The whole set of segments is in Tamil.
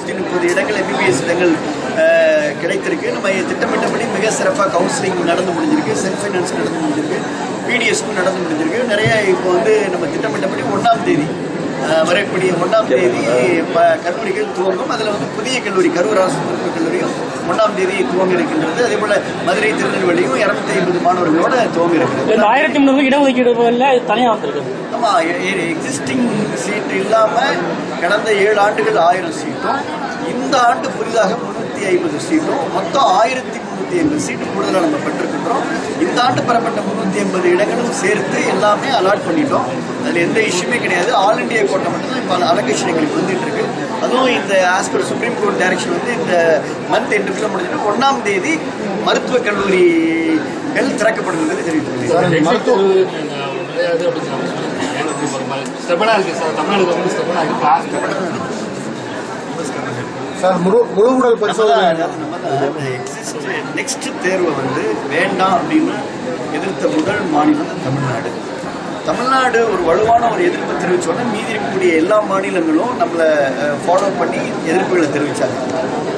நூற்றி முப்பது இடங்கள் எம்பிபிஎஸ் இடங்கள் கிடைத்திருக்கு. நம்ம திட்டமிட்டபடி மிக சிறப்பாக கவுன்சிலிங் நடந்து முடிஞ்சிருக்கு. செல்ஃப் ஃபைனான்ஸ் நடந்து முடிஞ்சிருக்கு. பிடிஎஸ்க்கும் நடந்து முடிஞ்சிருக்கு. நிறைய இப்போ வந்து நம்ம திட்டமிட்டபடி ஒன்றாம் தேதி வரக்கூடிய ஒன்றாம் தேதி கல்லூரிகள் துவங்கும். அதில் வந்து புதிய கல்லூரி கரூர் அரசு மருத்துவக் கல்லூரியும் ஒன்றாம் தேதி துவங்க இருக்கின்றது அதே போல் மதுரை திருநெல்வேலியும் இரநூத்தி ஐம்பது மாணவர்களோட துவங்க இருக்கிறது ஆயிரத்தி முந்நூறு இடஒதுக்கீடு தனியாக வந்திருக்கு ஆமாம் எக்ஸிஸ்டிங் சீட் இல்லாமல் கடந்த ஏழு ஆண்டுகள் ஆயிரம் சீட்டும் இந்த ஆண்டு புதிதாக முந்நூற்றி ஐம்பது சீட்டும் மொத்தம் ஆயிரத்தி முந்நூற்றி ஐம்பது சீட்டு கூடுதலாக நம்ம பெற்றிருக்கின்றோம். இந்த ஆண்டு பெறப்பட்ட முந்நூற்றி ஐம்பது இடங்களும் சேர்த்து எல்லாமே அலாட் பண்ணிட்டோம். அதில் எந்த இஷ்யூமே கிடையாது. ஆல் இண்டியா கோட்டை மட்டும்தான் இப்போ அலோகேஷன் எங்களுக்கு வந்துட்டு இருக்கு. அதுவும் இந்த as per supreme court direction வந்து இந்த மந்த் எண்டுக்குள்ள முடிஞ்சிட்டு ஒன்றாம் தேதி மருத்துவக் கல்லூரிகள் திறக்கப்படுகிறது மருத்துவ இருக்கு சார். முழு முழு உடல் பரிசோதனை நெக்ஸ்ட் தேர்வை வந்து வேண்டாம் அப்படின்னு எதிர்த்த முதல் மாநிலம் தமிழ்நாடு. தமிழ்நாடு ஒரு வலுவான ஒரு எதிர்ப்பு தெரிவிச்சோன்னா மீதி இருக்கக்கூடிய எல்லா மாநிலங்களும் நம்மளை ஃபாலோ பண்ணி எதிர்ப்புகளை தெரிவித்தாங்க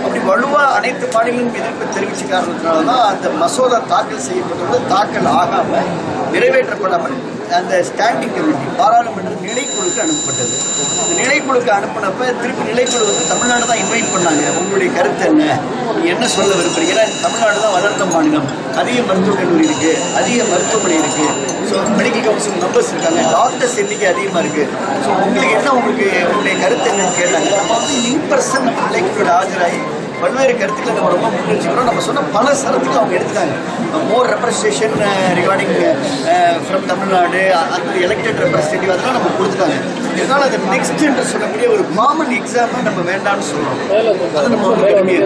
அப்படி வலுவாக அனைத்து மாநிலங்களும் எதிர்ப்பு தெரிவித்த காரணத்தினால தான் அந்த மசோதா தாக்கல் செய்யப்பட்டது தாக்கல் ஆகாமல் நிறைவேற்றப்படாமல் அந்த ஸ்டாண்டிங் கமிட்டி பாராளுமன்ற நிலைக்குழுக்கு அனுப்பப்பட்டது. இந்த நிலைக்குழுக்கு அனுப்பினப்ப திருப்பி நிலைக்குழு வந்து தமிழ்நாடு தான் இன்வைட் பண்ணாங்க. உங்களுடைய கருத்து என்ன? என்ன சொல்ல விரும்புறீங்க? ஏன்னா தமிழ்நாடு தான் வளர்ந்த மாநிலம். அதிக மருத்துவக் கல்லூரி இருக்கு அதிக மருத்துவமனை இருக்கு. ஸோ மெடிக்கல் கவுன்சில் மெம்பர்ஸ் இருக்காங்க டாக்டர்ஸ் எண்ணிக்கை அதிகமாக இருக்கு. ஸோ உங்களுக்கு என்ன உங்களுக்கு உங்களுடைய கருத்து என்னன்னு கேட்டாங்க. நம்ம வந்து இன் பர்சன் நம்ம ஆஜராகி பல்வேறு கருத்துக்களை நம்ம ரொம்ப முன்னிறுத்திக்கிறோம் நம்ம சொன்ன பல சரத்துக்கு அவங்க எடுத்துட்டாங்க. More representation regarding from Tamil Nadu அந்த எலெக்டட் ரெப்ரஸன்டேட்டிவ் அதெல்லாம் நம்ம கொடுத்துட்டாங்க. இதனால் அது நெக்ஸ்ட் என்று சொல்லக்கூடிய ஒரு காமன் எக்ஸாமை நம்ம வேண்டாம்னு சொல்கிறோம் அது நம்ம வந்து.